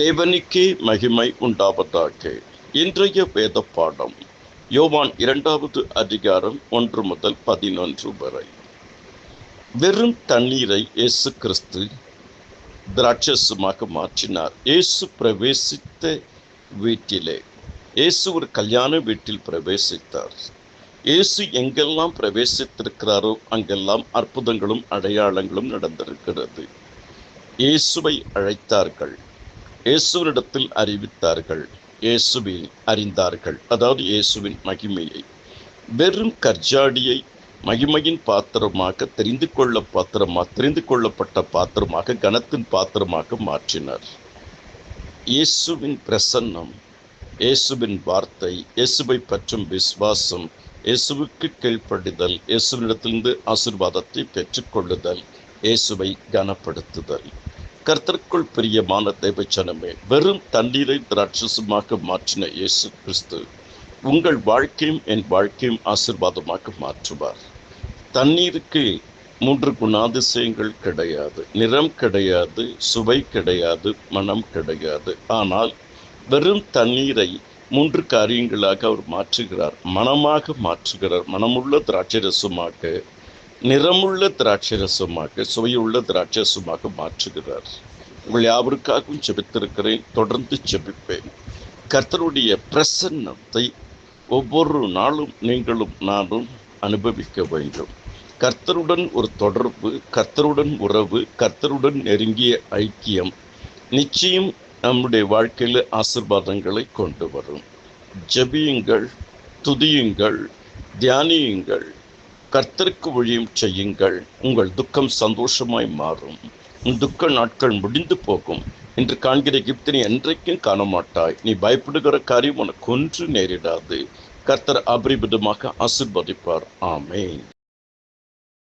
தேவனுக்கே மகிமை உண்டாவதாக. இன்றைய வேத பாடம் யோவான் இரண்டாவது அதிகாரம் ஒன்று முதல் பதினொன்று வரை. வெறும் தண்ணீரை இயேசு கிறிஸ்து திராட்சசமாக மாற்றினார். இயேசு பிரவேசித்த வீட்டிலே இயேசு ஒரு கல்யாண வீட்டில் பிரவேசித்தார். இயேசு எங்கெல்லாம் பிரவேசித்திருக்கிறாரோ அங்கெல்லாம் அற்புதங்களும் அடையாளங்களும் நடந்திருக்கிறது. இயேசுவை அழைத்தார்கள். இயேசுவினிடத்தில் அறிவித்தார்கள். இயேசுவை அறிந்தார்கள். அதாவது இயேசுவின் மகிமையை. வெறும் கர்ஜாடியை மகிமையின் பாத்திரமாக தெரிந்து கொள்ள பாத்திரமாக தெரிந்து கொள்ளப்பட்ட பாத்திரமாக கனத்தின் பாத்திரமாக மாற்றினார். இயேசுவின் பிரசன்னம் இயேசுவின் வார்த்தை இயேசுவை பற்றும் விசுவாசம் இயேசுவுக்கு கீழ்ப்படிதல் இயேசுவினிடத்திலிருந்து ஆசிர்வாதத்தை பெற்றுக்கொள்ளுதல் இயேசுவை கனப்படுத்துதல். கர்த்தருக்குள் பிரியமான தேவச்சனமே வெறும் தண்ணீரை திராட்சசமாக மாற்றின இயேசு கிறிஸ்து உங்கள் வாழ்க்கையும் என் வாழ்க்கையும் ஆசிர்வாதமாக மாற்றுவார். தண்ணீருக்கு மூன்று குணாதிசயங்கள் கிடையாது. நிறம் கிடையாது சுவை கிடையாது மனம் கிடையாது. ஆனால் வெறும் தண்ணீரை மூன்று காரியங்களாக அவர் மாற்றுகிறார். மனமாக மாற்றுகிறார். மனமுள்ள திராட்சரசமாக நிறமுள்ள திராட்சரசமாக சுவையுள்ள திராட்சரசமாக மாற்றுகிறார். உங்கள் யாவருக்காகவும் செபித்திருக்கிறேன் தொடர்ந்து செபிப்பேன். கர்த்தருடைய பிரசன்னத்தை ஒவ்வொரு நாளும் நீங்களும் நானும் அனுபவிக்க வேண்டும். கர்த்தருடன் ஒரு தொடர்பு கர்த்தருடன் உறவு கர்த்தருடன் நெருங்கிய ஐக்கியம் நிச்சயம் நம்முடைய வாழ்க்கையில் ஆசிர்வாதங்களை கொண்டு வரும். ஜபியுங்கள் துதியுங்கள் தியானியுங்கள். கர்த்தருக்கு ஒழியும் செய்யுங்கள். உங்கள் துக்கம் சந்தோஷமாய் மாறும். உன் துக்க நாட்கள் முடிந்து போகும். இன்று காண்கிற நீ என்றைக்கும் காண மாட்டாய் நீ பயப்படுகிற காரியம் உனக்கு ஒன்று நேரிடாது. கர்த்தர் அபரிபிதமாக ஆசிர்வதிப்பார். ஆமே